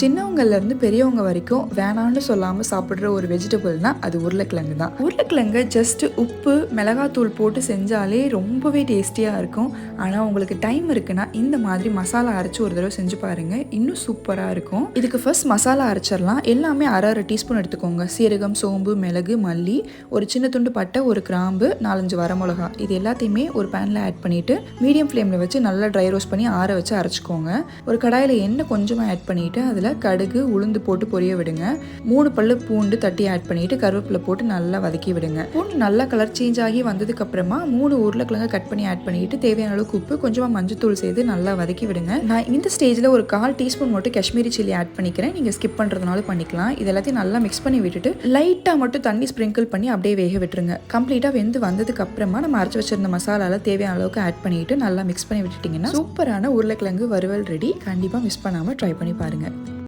சின்னவங்கள்லேருந்து பெரியவங்க வரைக்கும் வேணான்னு சொல்லாமல் சாப்பிட்ற ஒரு வெஜிடபிள்னா அது உருளைக்கிழங்கு தான். உருளைக்கிழங்கு ஜஸ்ட் உப்பு மிளகாத்தூள் போட்டு செஞ்சாலே ரொம்பவே டேஸ்டியாக இருக்கும். ஆனால் உங்களுக்கு டைம் இருக்குன்னா இந்த மாதிரி மசாலா அரைச்சி ஒரு தடவை செஞ்சு பாருங்க. இன்னும் சூப்பராக இருக்கும். இதுக்கு ஃபர்ஸ்ட் மசாலா அரைச்சிடலாம். எல்லாமே அரை அரை டீஸ்பூன் எடுத்துக்கோங்க. சீரகம் சோம்பு மிளகு மல்லி ஒரு சின்ன துண்டு பட்டை ஒரு கிராம்பு நாலஞ்சு வரமிளகா இது எல்லாத்தையுமே ஒரு பேனில் ஆட் பண்ணிவிட்டு மீடியம் ஃப்ளேமில் வச்சு நல்லா ட்ரை ரோஸ்ட் பண்ணி ஆற வச்சு அரைச்சிக்கோங்க. ஒரு கடாயில் எண்ணெய் கொஞ்சமாக ஆட் பண்ணிவிட்டு அதில் கடுகு உளுந்து போட்டு பொரிய விடுங்க. மூணு பல்லு பூண்டு தட்டி ஆட் பண்ணிவிட்டு கருவேப்பிலை போட்டு நல்லா வதக்கி விடுங்க. பூண்டு நல்லா கலர் சேஞ்ச் ஆகி வந்ததுக்கப்புறமா மூணு உருளைக்கிழங்கு கட் பண்ணி ஆட் பண்ணிவிட்டு தேவையான அளவுக்கு உப்பு கொஞ்சமாக மஞ்சத்தூள் சேர்த்து நல்லா வதக்கி விடுங்க. நான் இந்த ஸ்டேஜில் ஒரு கால் டீஸ்பூன் மட்டும் காஷ்மீரி சில்லி ஆட் பண்ணிக்கிறேன். நீங்கள் ஸ்கிப் பண்ணுறதுனால பண்ணிக்கலாம். இது எல்லாத்தையும் நல்லா மிக்ஸ் பண்ணி விட்டுட்டு லைட்டாக மட்டும் தண்ணி ஸ்ப்ரிங்கிள் பண்ணி அப்படியே வேக விட்டுருங்க. கம்ப்ளீட்டாக வெந்து வந்ததுக்கு அப்புறமா நம்ம அரைச்சி வச்சிருந்த மசாலால தேவையான அளவுக்கு ஆட் பண்ணிட்டு நல்லா மிக்ஸ் பண்ணி விட்டுட்டிங்கன்னா சூப்பரான உருளைக்கிழங்கு வறுவல் ரெடி கண்டிப்பாக மிஸ் பண்ணாமல் ட்ரை பண்ணி பாருங்கள்